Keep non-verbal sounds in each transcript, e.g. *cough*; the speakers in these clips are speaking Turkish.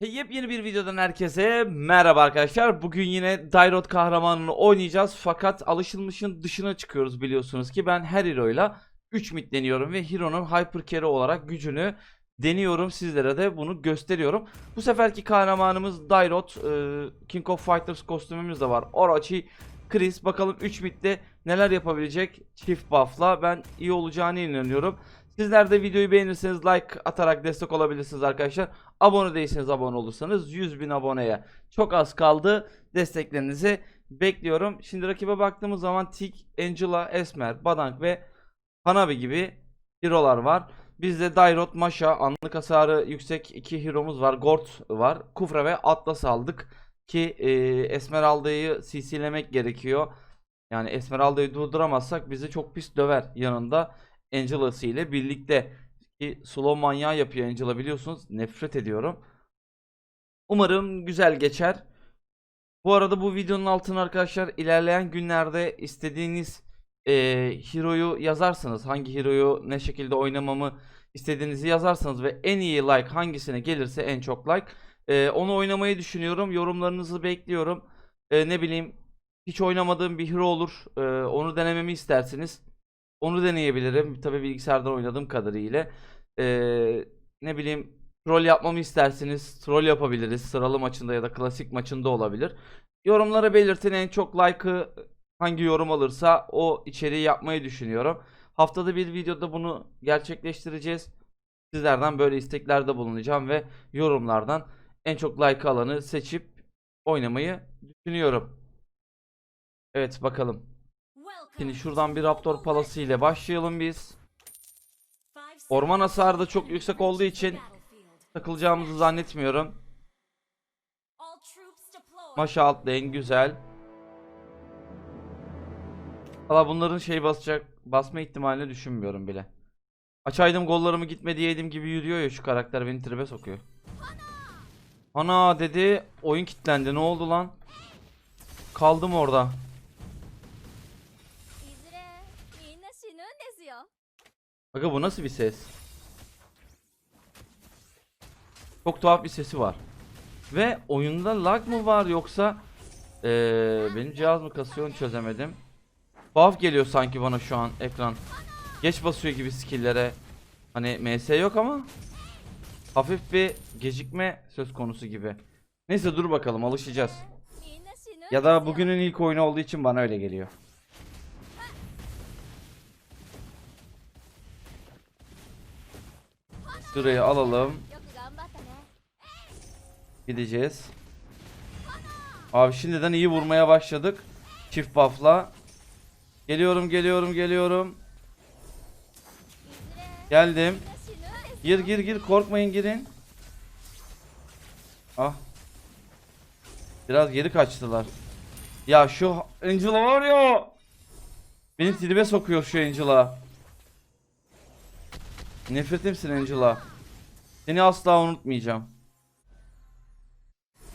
Yepyeni bir videodan herkese merhaba arkadaşlar. Bugün yine Dairot kahramanını oynayacağız. Fakat alışılmışın dışına çıkıyoruz biliyorsunuz ki ben her hero'yla 3 mid deniyorum ve hero'nun hyper carry olarak gücünü deniyorum. Sizlere de bunu gösteriyorum. Bu seferki kahramanımız Dairot. Ee, King of Fighters kostümümüz de var. Orochi, Chris. Bakalım 3 midde neler yapabilecek çift buff'la. Ben iyi olacağına inanıyorum. Sizler de videoyu beğenirseniz like atarak destek olabilirsiniz arkadaşlar. Abone değilseniz abone olursanız 100 bin aboneye çok az kaldı. Desteklerinizi bekliyorum. Şimdi rakibe baktığımız zaman Tik, Angela, Esmer, Badank ve Hanabi gibi hero'lar var. Bizde Dairot, Masha, anlık hasarı yüksek iki hero'muz var. Gord var. Kufra ve Atlas aldık. Ki e, Esmeralda'yı CC'lemek gerekiyor. Yani Esmeralda'yı durduramazsak bizi çok pis döver yanında. Angela'sı ile birlikte ki slow manyağı yapıyor Angela biliyorsunuz. Nefret ediyorum. Umarım güzel geçer. Bu arada bu videonun altına arkadaşlar ilerleyen günlerde istediğiniz eee hero'yu yazarsanız hangi hero'yu ne şekilde oynamamı istediğinizi yazarsanız ve en iyi like hangisine gelirse en çok like eee, onu oynamayı düşünüyorum. Yorumlarınızı bekliyorum. Eee, ne bileyim hiç oynamadığım bir hero olur. Eee, onu denememi isterseniz onu deneyebilirim. Tabii bilgisayardan oynadığım kadarıyla. Ee, ne bileyim troll yapmamı isterseniz troll yapabiliriz. Sıralı maçında ya da klasik maçında olabilir. Yorumlara belirtin en çok like'ı hangi yorum alırsa o içeriği yapmayı düşünüyorum. Haftada bir videoda bunu gerçekleştireceğiz. Sizlerden böyle isteklerde bulunacağım ve yorumlardan en çok like alanı seçip oynamayı düşünüyorum. Evet bakalım. Şimdi şuradan bir Raptor Palası ile başlayalım biz. Orman hasarı da çok yüksek olduğu için takılacağımızı zannetmiyorum. Maşa lane güzel. Valla bunların şey basacak basma ihtimalini düşünmüyorum bile. Açaydım gollarımı gitme diyeydim gibi yürüyor ya şu karakter beni tribe sokuyor. Ana dedi oyun kilitlendi ne oldu lan? Kaldım orada. Aga bu nasıl bir ses? Çok tuhaf bir sesi var. Ve oyunda lag mı var yoksa ee, benim cihaz mı kasıyor çözemedim. Buff geliyor sanki bana şu an ekran. Geç basıyor gibi skill'lere. Hani MS yok ama hafif bir gecikme söz konusu gibi. Neyse dur bakalım alışacağız. Ya da bugünün ilk oyunu olduğu için bana öyle geliyor. Şurayı alalım. Gideceğiz. Abi şimdiden iyi vurmaya başladık. Çift buff'la. Geliyorum geliyorum geliyorum. Geldim. Gir gir gir korkmayın girin. Ah. Biraz geri kaçtılar. Ya şu Angela var ya. Beni tribe sokuyor şu Angela. Nefretimsin Angela. Seni asla unutmayacağım.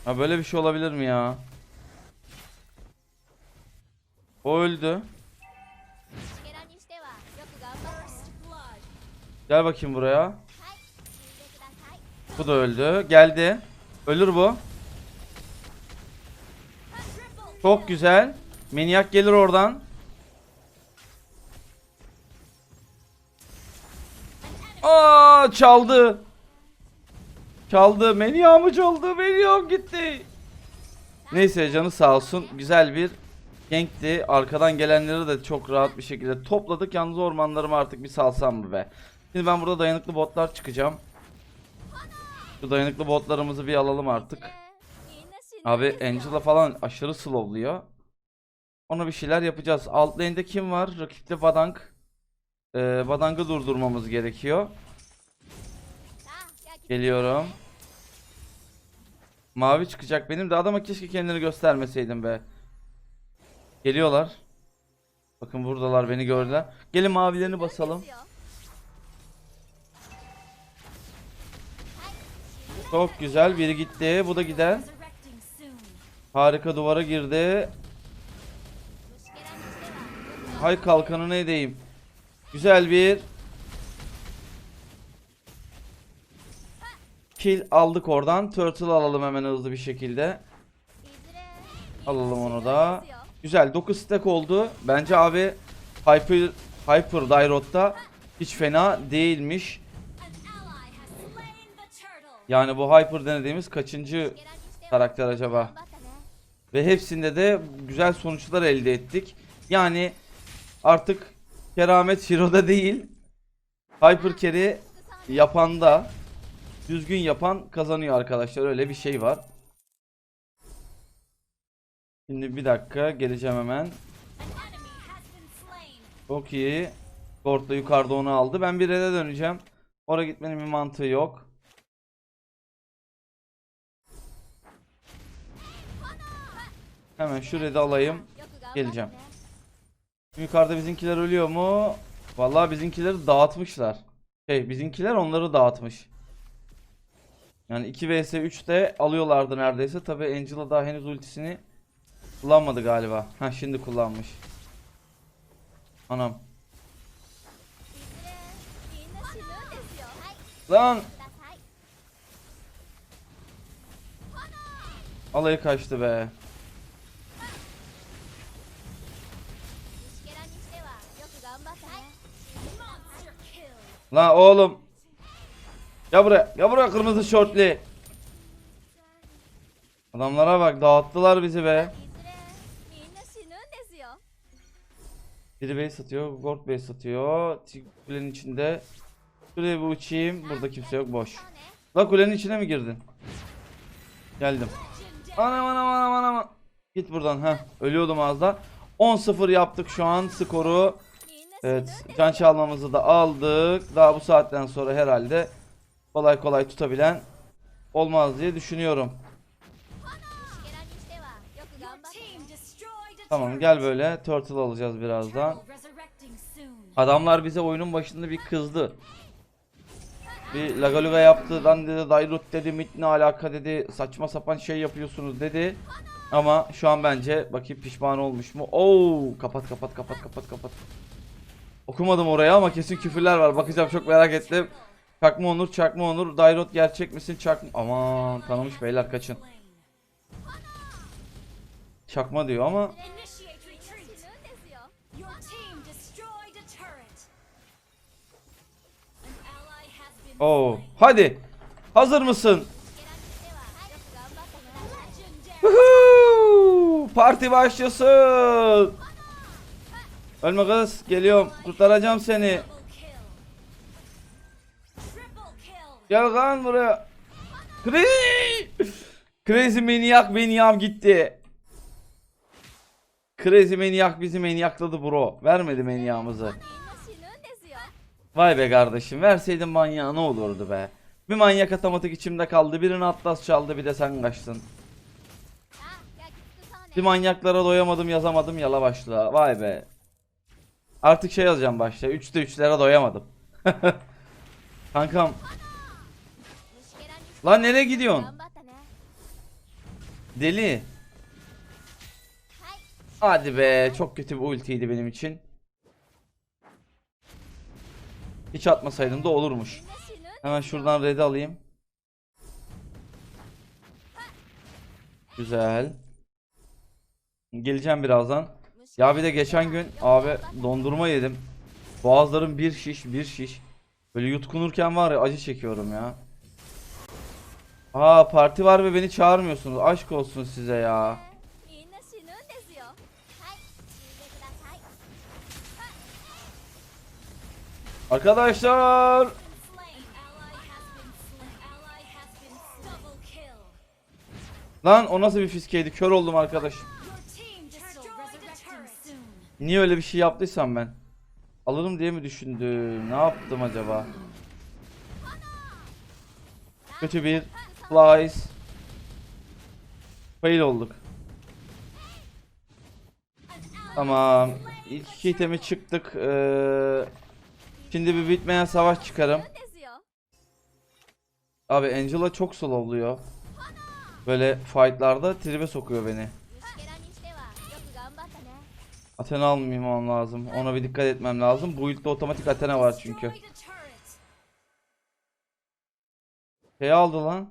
Ha böyle bir şey olabilir mi ya? O öldü. Gel bakayım buraya. Bu da öldü. Geldi. Ölür bu. Çok güzel. Meniak gelir oradan. Aa çaldı. Çaldı. Melia'mı çaldı. Melia'm gitti. Neyse canı sağ olsun. Güzel bir gankti. Arkadan gelenleri de çok rahat bir şekilde topladık. Yalnız ormanlarımı artık bir salsam mı be. Şimdi ben burada dayanıklı botlar çıkacağım. Şu dayanıklı botlarımızı bir alalım artık. Abi Angela falan aşırı slowluyor. Ona bir şeyler yapacağız. Alt lane'de kim var? Rakipte Badang e, badangı durdurmamız gerekiyor. Geliyorum. Mavi çıkacak benim de adama keşke kendini göstermeseydim be. Geliyorlar. Bakın buradalar beni gördüler. Gelin mavilerini basalım. Çok güzel biri gitti. Bu da gider. Harika duvara girdi. Hay kalkanı ne edeyim. Güzel bir kill aldık oradan. Turtle alalım hemen hızlı bir şekilde. Alalım onu da. Güzel 9 stack oldu. Bence abi Hyper Hyper Dairot'ta hiç fena değilmiş. Yani bu Hyper denediğimiz kaçıncı karakter acaba? Ve hepsinde de güzel sonuçlar elde ettik. Yani artık Keramet Hiro'da değil. Hyper Carry yapanda düzgün yapan kazanıyor arkadaşlar. Öyle bir şey var. Şimdi bir dakika geleceğim hemen. Çok iyi. Gord da yukarıda onu aldı. Ben bir rede döneceğim. Oraya gitmenin bir mantığı yok. Hemen şu red'i alayım. Geleceğim. Yukarıda bizimkiler ölüyor mu? Vallahi bizimkileri dağıtmışlar. Şey bizimkiler onları dağıtmış. Yani 2 vs 3 de alıyorlardı neredeyse. Tabi Angela daha henüz ultisini kullanmadı galiba. Ha şimdi kullanmış. Anam. Lan! Alayı kaçtı be. La oğlum. Ya buraya. Ya buraya kırmızı şortli. Adamlara bak dağıttılar bizi be. Biri base satıyor, Gord base satıyor. Kulenin içinde. Şuraya bir uçayım. Burada kimse yok boş. La kulenin içine mi girdin? Geldim. Anam anam anam anam. Git buradan ha. Ölüyordum az da. 10-0 yaptık şu an skoru. Evet can çalmamızı da aldık. Daha bu saatten sonra herhalde kolay kolay tutabilen olmaz diye düşünüyorum. Tamam gel böyle turtle alacağız birazdan. Adamlar bize oyunun başında bir kızdı. Bir Lagaluga yaptı. Lan dedi Dairut dedi. Mit ne alaka dedi. Saçma sapan şey yapıyorsunuz dedi. Ama şu an bence bakayım pişman olmuş mu? Oo kapat kapat kapat kapat kapat. Okumadım oraya ama kesin küfürler var. Bakacağım çok merak ettim. Çakma Onur, Çakma Onur. Dairot gerçek misin? Çakma... Aman tanımış beyler kaçın. Çakma diyor ama... Oo, hadi. Hazır mısın? Parti başlasın. Ölme kız. Geliyorum. Kurtaracağım seni. Gel lan buraya. Crazy. Crazy manyak manyağım gitti. Crazy manyak bizi manyakladı bro. Vermedi manyağımızı. Vay be kardeşim. Verseydin manyağı ne olurdu be. Bir manyak atamatik içimde kaldı. Birini Atlas çaldı bir de sen kaçtın. Bir manyaklara doyamadım yazamadım yala başla. Vay be. Artık şey yazacağım başta. 3'te 3'lere doyamadım. *laughs* Kankam. Lan nereye gidiyorsun? Deli. Hadi be çok kötü bir ultiydi benim için. Hiç atmasaydım da olurmuş. Hemen şuradan red'i alayım. Güzel. Geleceğim birazdan. Ya bir de geçen gün abi dondurma yedim. Boğazlarım bir şiş bir şiş. Böyle yutkunurken var ya acı çekiyorum ya. Aa parti var ve beni çağırmıyorsunuz. Aşk olsun size ya. Arkadaşlar. Lan o nasıl bir fiskeydi? Kör oldum arkadaşım. Niye öyle bir şey yaptıysam ben? Alırım diye mi düşündüm? Ne yaptım acaba? Kötü bir flies. Fail olduk. Tamam. İlk iki itemi çıktık. Ee, şimdi bir bitmeyen savaş çıkarım. Abi Angela çok slowluyor. Böyle fightlarda tribe sokuyor beni. Athena almamam lazım. Ona bir dikkat etmem lazım. Bu ilde otomatik Athena var çünkü. Şey aldı lan.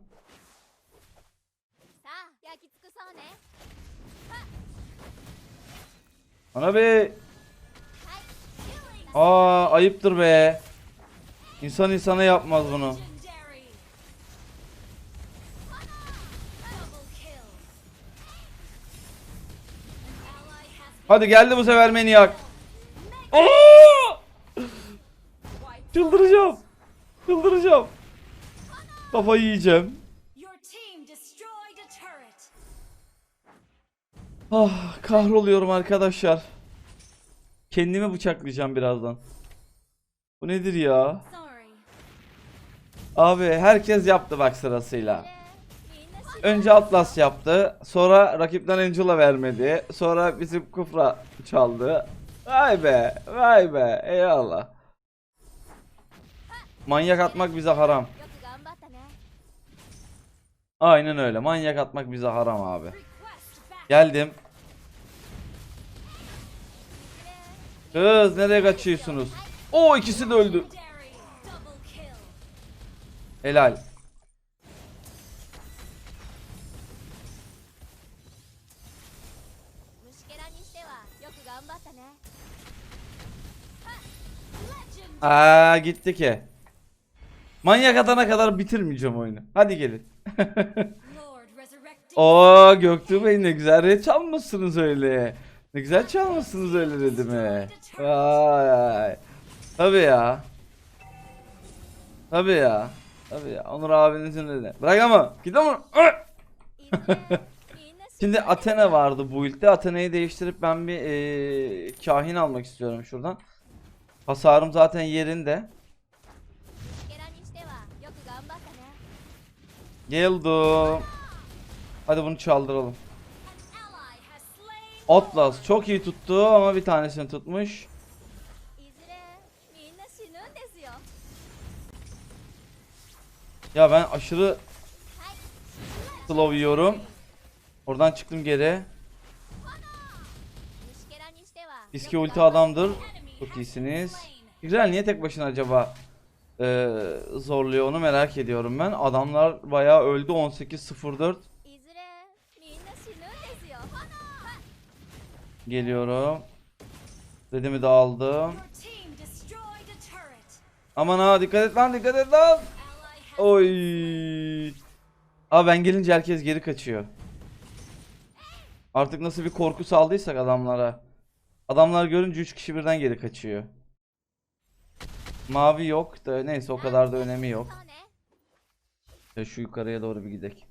Ana be. Aa ayıptır be. İnsan insana yapmaz bunu. Hadi geldi bu sefer Maniac. Aa! Çıldıracağım. Çıldıracağım. Kafayı yiyeceğim. Ah kahroluyorum arkadaşlar. Kendimi bıçaklayacağım birazdan. Bu nedir ya? Abi herkes yaptı bak sırasıyla önce Atlas yaptı. Sonra rakipten Angela vermedi. Sonra bizim Kufra çaldı. Vay be. Vay be. Eyvallah. Manyak atmak bize haram. Aynen öyle. Manyak atmak bize haram abi. Geldim. Kız nereye kaçıyorsunuz? O ikisi de öldü. Helal. Aa gitti ki. Manyak atana kadar bitirmeyeceğim oyunu. Hadi gelin. *laughs* Oo Göktuğ Bey ne güzel red çalmışsınız öyle. Ne güzel çalmışsınız öyle redimi. Vay. Tabii ya. Tabii ya. Tabii ya. Onur abinizin dedi. Bırak ama. Git ama. *laughs* Şimdi Athena vardı bu ilkte. Athena'yı değiştirip ben bir ee, kahin almak istiyorum şuradan. Hasarım zaten yerinde. Geldim. Hadi bunu çaldıralım. Atlas çok iyi tuttu ama bir tanesini tutmuş. Ya ben aşırı slow yiyorum. Oradan çıktım geri. İski ulti adamdır. Çok iyisiniz. Güzel niye tek başına acaba ee, zorluyor onu merak ediyorum ben. Adamlar bayağı öldü 18.04. Geliyorum. Dedimi de aldım. Aman ha dikkat et lan dikkat et lan. Oy. Aa ben gelince herkes geri kaçıyor. Artık nasıl bir korku saldıysak adamlara. Adamlar görünce 3 kişi birden geri kaçıyor. Mavi yok da neyse o kadar da önemi yok. Şu yukarıya doğru bir gidek.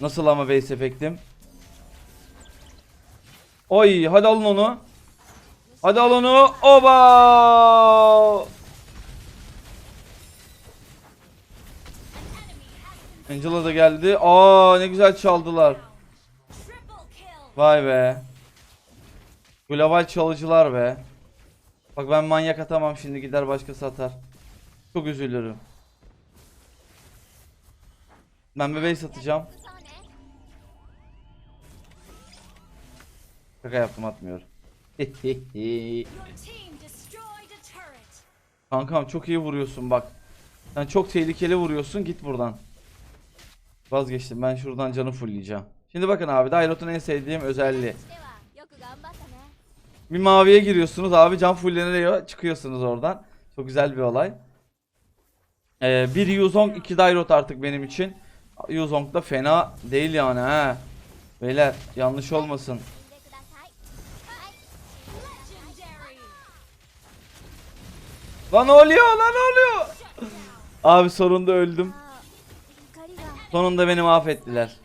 Nasıl ama base efektim? Oy hadi alın onu. Hadi al onu. Oba! Angela da geldi. Aa ne güzel çaldılar. Vay be. Global çalıcılar be. Bak ben manyak atamam şimdi gider başkası atar. Çok üzülürüm. Ben bebeği satacağım. Şaka yaptım atmıyorum. *laughs* Kankam çok iyi vuruyorsun bak. Sen çok tehlikeli vuruyorsun git buradan. Vazgeçtim ben şuradan canı fullleyeceğim. Şimdi bakın abi Dairot'un en sevdiğim özelliği. Bir maviye giriyorsunuz abi can fulleniliyor çıkıyorsunuz oradan. Çok güzel bir olay. Ee, bir Yuzong iki Dairot artık benim için. Yuzong da fena değil yani he. Beyler yanlış olmasın. Lan oluyor lan oluyor. Abi sonunda öldüm. Sonunda beni mahvettiler.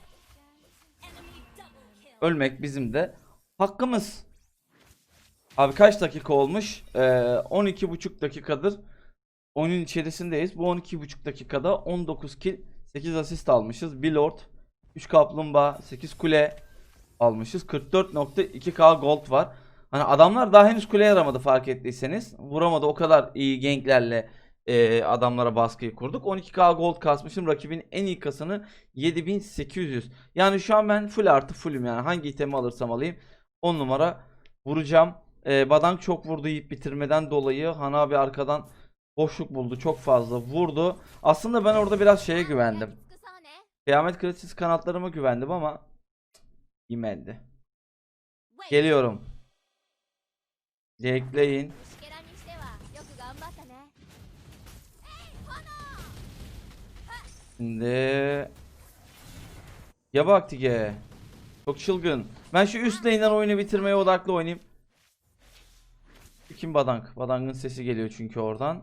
Ölmek bizim de hakkımız. Abi kaç dakika olmuş? Ee, 12,5 dakikadır oyunun içerisindeyiz. Bu 12,5 dakikada 19 kill, 8 asist almışız. Bir lord, 3 kaplumbağa, 8 kule almışız. 44.2k gold var. Hani adamlar daha henüz kuleye yaramadı fark ettiyseniz. Vuramadı o kadar iyi ganklerle e, adamlara baskıyı kurduk. 12k gold kasmışım. Rakibin en iyi kasanı 7800. Yani şu an ben full artı fullüm yani. Hangi itemi alırsam alayım 10 numara vuracağım. E, Badang çok vurdu yiyip bitirmeden dolayı Hanabi arkadan boşluk buldu. Çok fazla vurdu. Aslında ben orada biraz şeye güvendim. Kıyamet kredisiz kanatlarıma güvendim ama yemendi. Geliyorum. Dekleyin. Şimdi... Ya bak Tige. Çok çılgın. Ben şu üst lane'den oyunu bitirmeye odaklı oynayayım. Kim Badang? Badang'ın sesi geliyor çünkü oradan.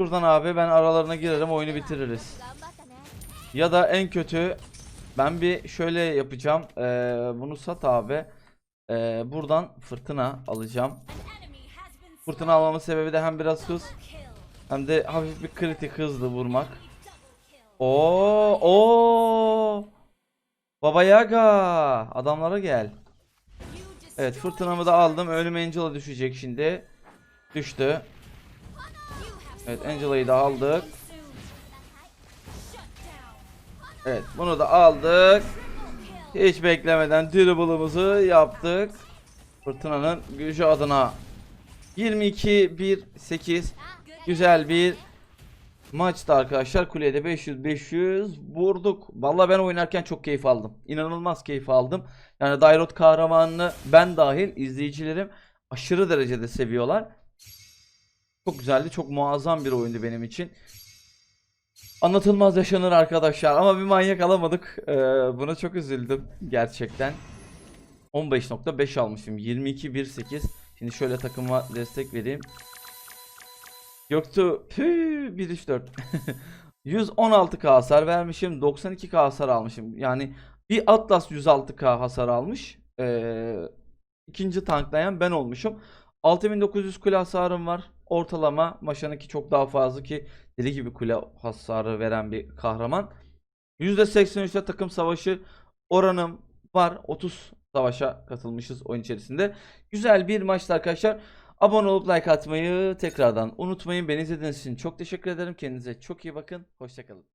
Şuradan abi ben aralarına girerim oyunu bitiririz. Ya da en kötü ben bir şöyle yapacağım. Ee, bunu sat abi. Ee, buradan fırtına alacağım. Fırtına almamın sebebi de hem biraz hız hem de hafif bir kritik hızlı vurmak. Oo, oo. Baba Yaga, adamlara gel. Evet, fırtınamı da aldım. Önüme Angela düşecek şimdi. Düştü. Evet, Angela'yı da aldık. Evet, bunu da aldık. Hiç beklemeden dribble'ımızı yaptık. Fırtınanın gücü adına 22-1-8 güzel bir maçtı arkadaşlar. Kulede 500-500 vurduk. Vallahi ben oynarken çok keyif aldım. İnanılmaz keyif aldım. Yani Dairot kahramanını ben dahil izleyicilerim aşırı derecede seviyorlar. Çok güzeldi. Çok muazzam bir oyundu benim için. Anlatılmaz yaşanır arkadaşlar ama bir manyak alamadık. Ee, buna çok üzüldüm gerçekten. 15.5 almışım. 22.18. Şimdi şöyle takıma destek vereyim. Yoktu. Püh, 1-3-4. 116k hasar vermişim. 92k hasar almışım. Yani bir Atlas 106k hasar almış. Ee, ikinci tanklayan ben olmuşum. 6900 kule hasarım var. Ortalama Maşa'nınki çok daha fazla ki deli gibi kule hasarı veren bir kahraman. %83'te takım savaşı oranım var. 30 savaşa katılmışız oyun içerisinde. Güzel bir maçtı arkadaşlar. Abone olup like atmayı tekrardan unutmayın. Beni izlediğiniz için çok teşekkür ederim. Kendinize çok iyi bakın. Hoşçakalın.